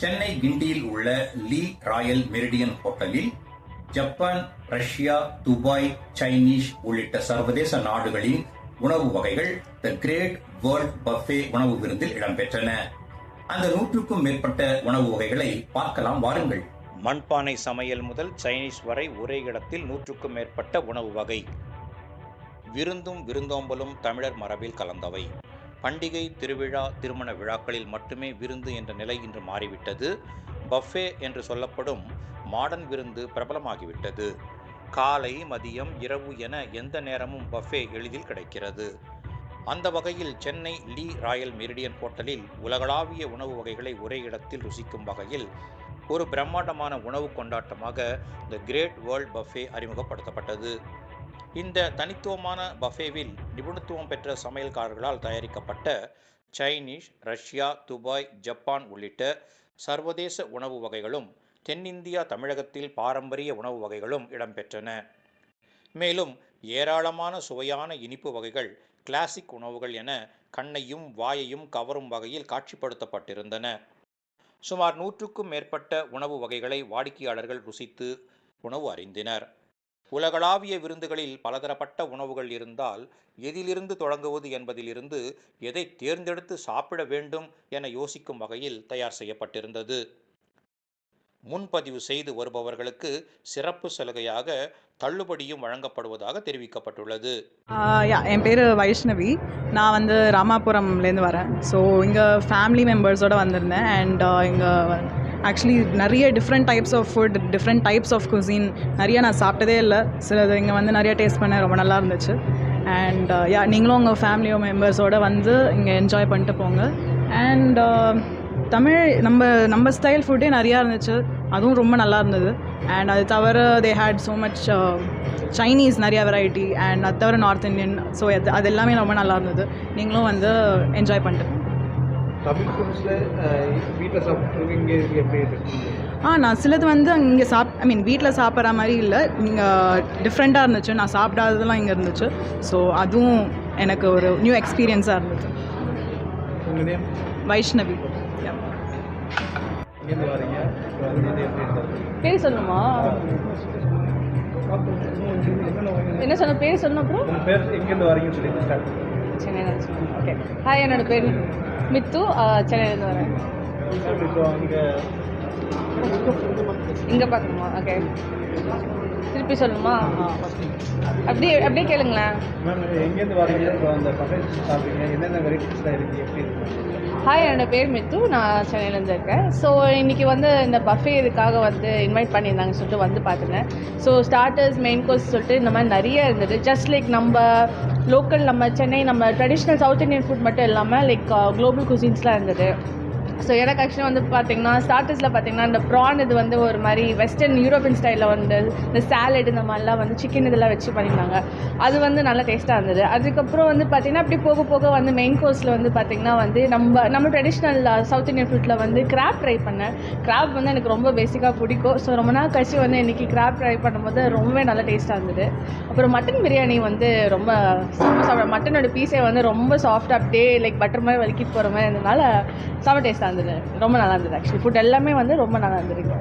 சென்னை கிண்டியில் உள்ள லீ Royal meridian ஹோட்டலில் ஜப்பான் ரஷ்யா துபாய் சைனீஸ் உள்ளிட்ட சர்வதேச நாடுகளின் உணவு வகைகள் த கிரேட் வேர்ல்ட் பஃபே உணவு விருந்தில் இடம்பெற்றன. அந்த நூற்றுக்கும் மேற்பட்ட உணவு வகைகளை பார்க்கலாம் வாருங்கள். மண்பானை சமையல் முதல் சைனீஸ் வரை ஒரே இடத்தில் நூற்றுக்கும் மேற்பட்ட உணவு வகை. விருந்தும் விருந்தோம்பலும் தமிழர் மரபில் கலந்தவை. பண்டிகை திருவிழா திருமண விழாக்களில் மட்டுமே விருந்து என்ற நிலை இன்று மாறிவிட்டது. பஃபே என்று சொல்லப்படும் மாடர்ன் விருந்து பிரபலமாகிவிட்டது. காலை மதியம் இரவு என எந்த நேரமும் பஃபே எளிதில் கிடைக்கிறது. அந்த வகையில் சென்னை லீ ராயல் மெரிடியன் ஹோட்டலில் உலகளாவிய உணவு வகைகளை ஒரே இடத்தில் ருசிக்கும் வகையில் ஒரு பிரம்மாண்டமான உணவு கொண்டாட்டமாக த கிரேட் வேர்ல்ட் பஃபே அறிமுகப்படுத்தப்பட்டது. இந்த தனித்துவமான பஃபேவில் நிபுணத்துவம் பெற்ற சமையல்காரர்களால் தயாரிக்கப்பட்ட சைனீஸ் ரஷ்யா துபாய் ஜப்பான் உள்ளிட்ட சர்வதேச உணவு வகைகளும் தென்னிந்தியா தமிழகத்தில் பாரம்பரிய உணவு வகைகளும் இடம்பெற்றன. மேலும் ஏராளமான சுவையான இனிப்பு வகைகள் கிளாசிக் உணவுகள் என கண்ணையும் வாயையும் கவரும் வகையில் காட்சிப்படுத்தப்பட்டிருந்தன. சுமார் நூற்றுக்கும் மேற்பட்ட உணவு வகைகளை வாடிக்கையாளர்கள் ருசித்து உணவு அறிந்தினர். உலகளாவிய விருந்துகளில் பலதரப்பட்ட உணவுகள் இருந்தால் எதிலிருந்து தொடங்குவது என்பதிலிருந்து எதை தேர்ந்தெடுத்து சாப்பிட வேண்டும் என யோசிக்கும் வகையில் தயார் செய்யப்பட்டிருந்தது. முன்பதிவு செய்து வருபவர்களுக்கு சிறப்பு சலுகையாக தள்ளுபடியும் வழங்கப்படுவதாக தெரிவிக்கப்பட்டுள்ளது. என் பேர் வைஷ்ணவி. நான் வந்து ராமாபுரம்லேருந்து வரேன். ஸோ இங்கே ஃபேமிலி மெம்பர்ஸோடு வந்திருந்தேன் அண்ட் இங்கே ஆக்சுவலி நிறைய different types of food different types of cuisine நிறைய நான் சாப்பிட்டதே இல்லை. சிலது இங்கே வந்து நிறைய டேஸ்ட் பண்ணேன் ரொம்ப நல்லா இருந்துச்சு. அண்ட் யா uh, நீங்களும் உங்கள் ஃபேமிலியோ மெம்பர்ஸோடு வந்து இங்கே என்ஜாய் பண்ணிட்டு போங்க. அண்ட் uh, தமிழ் நம்ம நம்ம ஸ்டைல் ஃபுட்டே நிறையா இருந்துச்சு. அதுவும் ரொம்ப நல்லா இருந்தது. அண்ட் அது தவிர they had so much Chinese நிறையா வெரைட்டி அண்ட் அது தவிர நார்த் இந்தியன் ஸோ அது அது எல்லாமே ரொம்ப நல்லா இருந்தது. நீங்களும் வந்து என்ஜாய் பண்ணிட்டு ஆ நான் சிலது வந்து இங்கே சாப் ஐ மீன் வீட்டில் சாப்பிட்ற மாதிரி இல்லை. நீங்கள் டிஃப்ரெண்ட்டாக இருந்துச்சு. நான் சாப்பிடாததெல்லாம் இங்கே இருந்துச்சு. ஸோ அதுவும் எனக்கு ஒரு நியூ எக்ஸ்பீரியன்ஸாக நேம் வைஷ்ணவி. பேர் சொல்லணுமா? என்ன சொன்ன பேர் சொன்ன அப்புறம்? பேர் எங்கேருந்து வரீங்கன்னு சொல்லி சென்னையில் ஓகே ஹாய் என்னோட பேர் மித்து. சென்னையிலேருந்து வரேன். இங்கே பார்க்கணுமா? ஓகே திருப்பி சொல்லணுமா? அப்படியே அப்படியே கேளுங்களேன். எங்கேருந்து வரீங்க? என்னென்ன வெரைட்டிஸ்லாம் இருக்குது எப்படி இருக்கு? ஹாய் என்னோட பேர் மித்து. நான் சென்னையிலேருந்து இருக்கேன். ஸோ இன்றைக்கி வந்து இந்த பஃபே இதுக்காக வந்து இன்வைட் பண்ணியிருந்தாங்க சொல்லிட்டு வந்து பார்த்துருந்தேன். ஸோ ஸ்டார்டர்ஸ் மெயின் கோர்ஸ் சொல்லிட்டு இந்த மாதிரி நிறைய இருந்தது. ஜஸ்ட் லைக் நம்ம லோக்கல் நம்ம சென்னை நம்ம ட்ரெடிஷ்னல் சவுத் இந்தியன் ஃபுட் மட்டும் இல்லாமல் லைக் குளோபல் குசின்ஸ்லாம் இருந்தது. ஸோ எனக்கு ஆக்சுவலி வந்து பார்த்தீங்கன்னா ஸ்டார்டர்ஸில் பார்த்தீங்கன்னா இந்த ப்ரான் இது வந்து ஒரு மாதிரி வெஸ்டர்ன் யூரோப்பியன் ஸ்டைலில் வந்து இந்த சாலட் இந்த மாதிரிலாம் வந்து சிக்கன் இதெல்லாம் வச்சு பண்ணியிருந்தாங்க. அது வந்து நல்லா டேஸ்ட்டாக இருந்தது. அதுக்கப்புறம் வந்து பார்த்தீங்கன்னா அப்படி போக போக வந்து மெயின் கோர்ஸில் வந்து பார்த்தீங்கன்னா வந்து நம்ம நம்ம ட்ரெடிஷ்னல் சவுத் இந்தியன் ஃபுட்டில் வந்து கிராப் ட்ரை பண்ணேன். கிராப் வந்து எனக்கு ரொம்ப பேசிக்காக பிடிக்கும். ஸோ ரொம்ப நாள் கழிச்சு வந்து இன்றைக்கி கிராப் ட்ரை பண்ணும்போது ரொம்பவே நல்லா டேஸ்ட்டாக இருந்தது. அப்புறம் மட்டன் பிரியாணி வந்து ரொம்ப செம்ம சாப்பிட மட்டனோட பீஸே வந்து ரொம்ப சாஃப்டாக அப்படியே லைக் பட்டர் மாதிரி வலிக்கிட்டு போகிற மாதிரி இருந்ததுனால செம்ம டேஸ்ட்டாக இருந்தது ரொம்ப நல்லா இருந்தது ஆக்சுவலி ஃபுட் எல்லாமே வந்து ரொம்ப நல்லா இருந்திருக்கு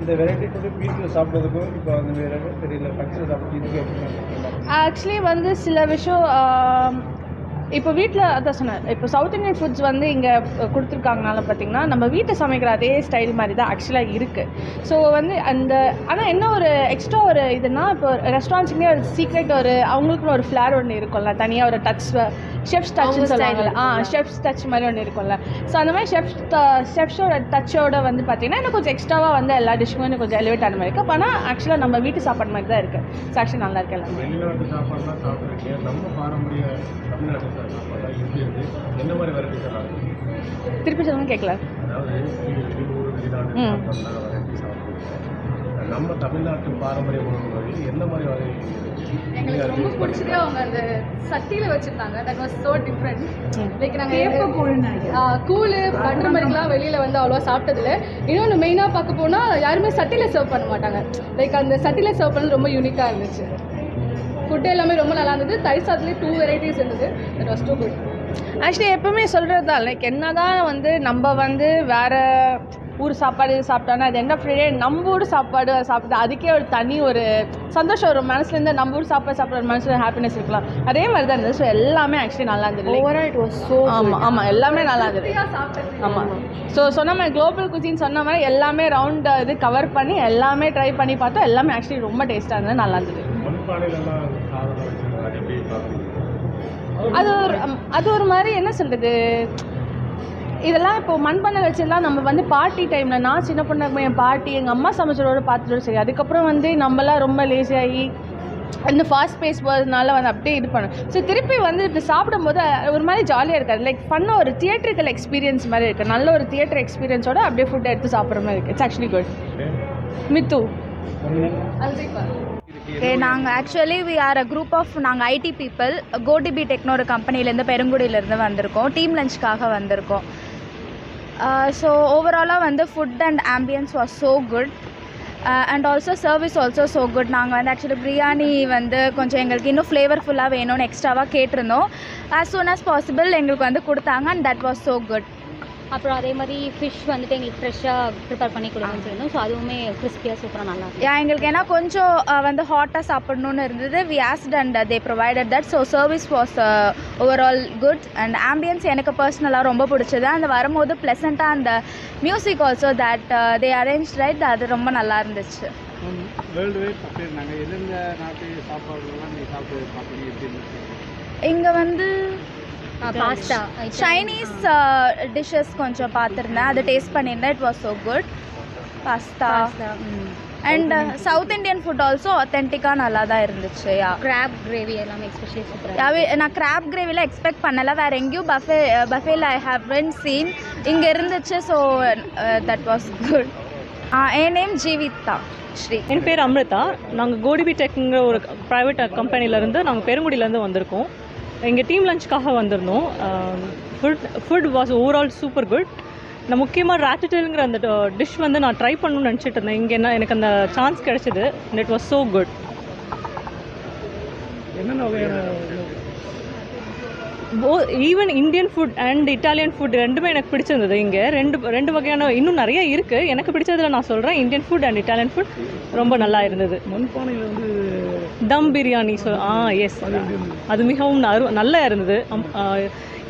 இந்த வெரைட்டி ஃபுட்டு வீட்டில் சாப்பிட்றதுக்கும் இப்போ அந்த வேறு தெரியல. ஃபங்க்ஷன் சாப்பிட்றதுக்கு எப்படி சாப்பிட்றீங்க ஆக்சுவலி வந்து சில விஷயம் இப்போ வீட்டில் அதான் சொன்னேன். இப்போ சவுத் இந்தியன் ஃபுட்ஸ் வந்து இங்கே கொடுத்துருக்காங்கனால பார்த்தீங்கன்னா நம்ம வீட்டை சமைக்கிற அதே ஸ்டைல் மாதிரி தான் ஆக்சுவலாக இருக்குது ஸோ வந்து அந்த ஆனால் என்ன ஒரு எக்ஸ்ட்ரா ஒரு இதுனா இப்போ ரெஸ்டாரண்ட்ஸுமே ஒரு சீக்ரெட் ஒரு அவங்களுக்குன்னு ஒரு ஃப்ளேர் ஒன்று இருக்கும்ல. தனியாக ஒரு டச் ஷெஃப்ஸ் டச்னு சொல்லுவாங்கல்ல. ஆ ஷெஃப்ஸ் டச் மாதிரி ஒன்று இருக்கும்ல. ஸோ அந்த மாதிரி ஷெஃப்ஸ் ஷெஃப்ஸோட டச்சோட வந்து பார்த்தீங்கன்னா இன்னும் கொஞ்சம் எக்ஸ்ட்ராவாக வந்து எல்லா டிஷ்ஷுமே இன்னும் கொஞ்சம் எலிவேட் ஆன மாதிரி இருக்குது ஆனால் ஆக்சுவலாக நம்ம வீட்டு சாப்பாடு மாதிரி தான் இருக்குது ஸோ ஆக்சுவலி நல்லா இருக்கு எல்லாமே. வெளிநாட்டு சாப்பாடுலாம் சாப்பிட்றீங்க நம்ம பாரம்பரிய தமிழ்நாட்டு சாப்பாடுலாம் எப்படி இருக்குது என்ன மாதிரி வெரைட்டிஸ் எல்லாம் திருப்பி சொல்லுங்க கேட்கல அதாவது வெளிநாட்டு. சாப்பாடுலாம் நம்ம தமிழ்நாட்டு பாரம்பரிய உணவு வகை என்ன மாதிரி வகை எங்களுக்கு ரொம்ப பிடிச்சதே அவங்க அந்த சட்டியில வச்சிருந்தாங்க. That was so different. Like நாங்கள் கூழு பட்டர் மாதிரிலாம் வெளியில வந்து அவ்வளோவா சாப்பிட்டதில்ல. இன்னொன்று மெயினாக பார்க்க போனால் யாருமே சட்டியில சர்வ் பண்ண மாட்டாங்க. லைக் அந்த சட்டியில சர்வ் பண்ணது ரொம்ப யூனிக்காக இருந்துச்சு. ஃபுட் எல்லாமே ரொம்ப நல்லா இருந்தது. தயிர் சாதத்துலேயே டூ வெரைட்டிஸ் இருந்தது. That was too good actually எப்பவுமே சொல்கிறது தான் லைக் என்ன தான் வந்து நம்ம வந்து வேறு ஊர் சாப்பாடு சாப்பிட்டோன்னா அது எண்ட் ஆஃப் டே நம்ம ஊர் சாப்பாடு சாப்பிட்டு அதுக்கே ஒரு தனி ஒரு சந்தோஷம் ஒரு மனசுலேருந்து நம்ம ஊர் சாப்பாடு சாப்பிட்ற மனசுல ஹாப்பினஸ் இருக்கலாம். அதே மாதிரி தான் இருந்தது ஸோ எல்லாமே ஆக்சுவலி நல்லா இருந்தது. ஓவரால் இட் வாஸ் ஸோ ஆமாம் ஆமாம் எல்லாமே நல்லா இருந்தது. ஆமாம் ஸோ சொன்ன மாதிரி குளோபல் குசின் சொன்ன மாதிரி எல்லாமே ரவுண்ட் இது கவர் பண்ணி எல்லாமே ட்ரை பண்ணி பார்த்தோம். எல்லாமே ஆக்சுவலி ரொம்ப டேஸ்ட்டாக இருந்தது. நல்லா இருந்தது. அது ஒரு அது ஒரு மாதிரி என்ன சொல்கிறது இதெல்லாம் இப்போ மண்பானை வச்சுலாம் நம்ம வந்து பார்ட்டி டைமில் நான் சின்ன பொண்ணு என் பாட்டி எங்கள் அம்மா சமைச்சதோட பார்த்துட்டு சரி அதுக்கப்புறம் வந்து நம்மலாம் ரொம்ப லேசியாகி இந்த ஃபாஸ்ட் பேஸ் போகிறதுனால வந்து அப்படியே இது பண்ணும். ஸோ திருப்பி வந்து இப்போ சாப்பிடும்போது ஒரு மாதிரி ஜாலியாக இருக்காது. லைக் பண்ண ஒரு தியேட்டருக்கல் எக்ஸ்பீரியன்ஸ் மாதிரி இருக்குது நல்ல ஒரு தியேட்டர் எக்ஸ்பீரியன்ஸோட அப்படியே ஃபுட் எடுத்து சாப்பிட்ற மாதிரி இருக்குது இட்ஸ் ஆக்சுவலி குட் மித்து. நாங்கள் actually we are a group of நாங்கள் ஐடி பீப்புள் கோடிபி டெக்னோ ஒரு கம்பெனிலேருந்து பெருங்குடியிலேருந்து வந்திருக்கோம். டீம் லஞ்ச்க்காக வந்திருக்கோம். Uh, ஸோ ஓவராலாக வந்து food and ambience was so good and also service also so good நாங்கள் வந்து ஆக்சுவலி பிரியாணி வந்து கொஞ்சம் எங்களுக்கு இன்னும் ஃப்ளேவர்ஃபுல்லாக வேணும்னு எக்ஸ்ட்ராவாக கேட்டிருந்தோம். ஆஸ் சூன் ஆஸ் பாசிபிள் எங்களுக்கு வந்து கொடுத்தாங்க and that was so good அப்புறம் அதே மாதிரி ஃபிஷ் வந்துட்டு எங்களுக்கு ஃப்ரெஷ்ஷாக ப்ரிப்பேர் பண்ணி கொடுங்கன்னு சொல்லியிருந்தோம். ஸோ அதுவுமே கிறிஸ்பியாக சூப்பராக நல்லா இருந்துச்சு யா எங்களுக்கு ஏன்னா கொஞ்சம் வந்து ஹாட்டாக சாப்பிடணும்னு இருந்தது. We asked and they provided that so service was overall good and ambience எனக்கு பர்சனலாக ரொம்ப பிடிச்சது. அந்த வரும்போது ப்ளசண்ட்டாக அந்த music also that they arrange right அது ரொம்ப நல்லா இருந்துச்சு. வேர்ல்டு வைட் பண்ணியிருந்தாங்க எந்தெந்த நாட்டு சாப்பாடுலாம் நீங்கள் சாப்பிட்டு பார்ப்பீங்க எப்படி இருந்துச்சு இங்கே வந்து பாஸ்தா சைனீஸ் டிஷ்ஷஸ் கொஞ்சம் பார்த்துருந்தேன். அது டேஸ்ட் பண்ணியிருந்தேன். It was so good pasta and south Indian food also ஆத்தென்டிக்காக நல்லா தான் இருந்துச்சு யா கிராப் கிரேவி எல்லாமே எஸ்பெஷலி சூப்பராக நான் கிராப் கிரேவியில் எக்ஸ்பெக்ட் பண்ணல. வேறு எங்கேயும் பஃபே பஃபேல ஐ ஹவன் சீன் இங்கே இருந்துச்சு ஸோ தட் வாஸ் குட் என் நேம் ஜீவிதா. ஸ்ரீ. என் பேர் அம்ரிதா. நாங்கள் கோடிபி டெக்ங்கிற ஒரு ப்ரைவேட் கம்பெனிலேருந்து நாங்கள் பெருங்குடியிலேருந்து வந்திருக்கோம். எங்கள் டீம் லஞ்சுக்காக வந்திருந்தோம். Food food was overall super good நான் முக்கியமாக ராட்டட்டில்ங்கிற அந்த டிஷ் வந்து நான் ட்ரை பண்ணணும்னு நினச்சிட்டு இருந்தேன். இங்கே என்ன எனக்கு அந்த சான்ஸ் கிடைச்சிது. And it was so good என்னென்ன வகையான even Indian food and Italian food ரெண்டுமே எனக்கு பிடிச்சிருந்தது. இங்கே ரெண்டு ரெண்டு வகையான இன்னும் நிறைய இருக்குது எனக்கு பிடிச்சதுல நான் சொல்கிறேன் Indian food and Italian food ரொம்ப நல்லா இருந்தது. மண்பானையில் வந்து தம் பிரியாணி சொல் ஆ எஸ் அது மிகவும் அரு நல்லா இருந்தது.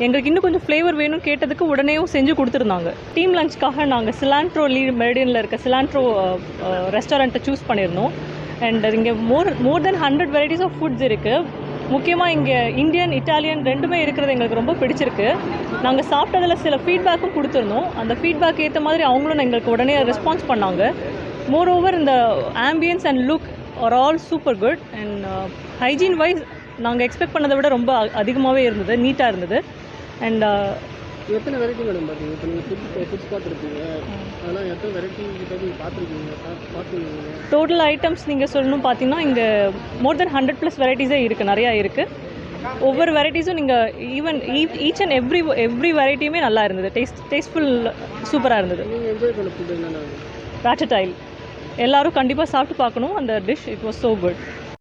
எங்களுக்கு இன்னும் கொஞ்சம் ஃப்ளேவர் வேணும்னு கேட்டதுக்கு உடனேயும் செஞ்சு கொடுத்துருந்தாங்க. டீம் லஞ்சுக்காக நாங்கள் சிலாண்ட்ரோ லீ மெரிடியனில் இருக்க சிலாண்ட்ரோ ரெஸ்டாரண்ட்டை சூஸ் பண்ணியிருந்தோம் அண்ட் இங்கே more more than hundred varieties of foods இருக்குது முக்கியமாக இங்கே இந்தியன் இட்டாலியன் ரெண்டுமே இருக்கிறது எங்களுக்கு ரொம்ப பிடிச்சிருக்கு. நாங்கள் சாப்பிட்டதில் சில ஃபீட்பேக்கும் கொடுத்துருந்தோம். அந்த ஃபீட்பேக் ஏற்ற மாதிரி அவங்களும் எங்களுக்கு உடனே ரெஸ்பான்ஸ் பண்ணாங்க. மோர் ஓவர் இந்த ambience and look are all super good and hygiene wise நாங்கள் எக்ஸ்பெக்ட் பண்ணதை விட ரொம்ப அதிகமாகவே இருந்தது நீட்டாக இருந்தது. அண்ட் எத்தனை வெரைட்டி மேடம் பார்த்தீங்க? இப்போ நீங்கள் ஃபுட் ஃபுட்ஸ் பார்த்துருப்பீங்க அதெல்லாம் எத்தனை வெரைட்டி கிட்ட நீங்கள் பார்த்துருக்கீங்க? பார்த்துருக்கீங்க? டோட்டல் ஐட்டம்ஸ் நீங்கள் சொல்லணும் பார்த்தீங்கன்னா இங்கே மோர் தென் ஹண்ட்ரட் ப்ளஸ் வெரைட்டிஸே இருக்குது நிறையா இருக்குது ஒவ்வொரு வெரைட்டிஸும் நீங்கள் even each and every every வெரைட்டியுமே நல்லா இருந்தது. டேஸ்ட் டேஸ்ட்ஃபுல் சூப்பராக இருந்தது. ராட்டடைல் எல்லாரும் கண்டிப்பாக சாப்பிட்டு பார்க்கணும். அந்த dish it was so good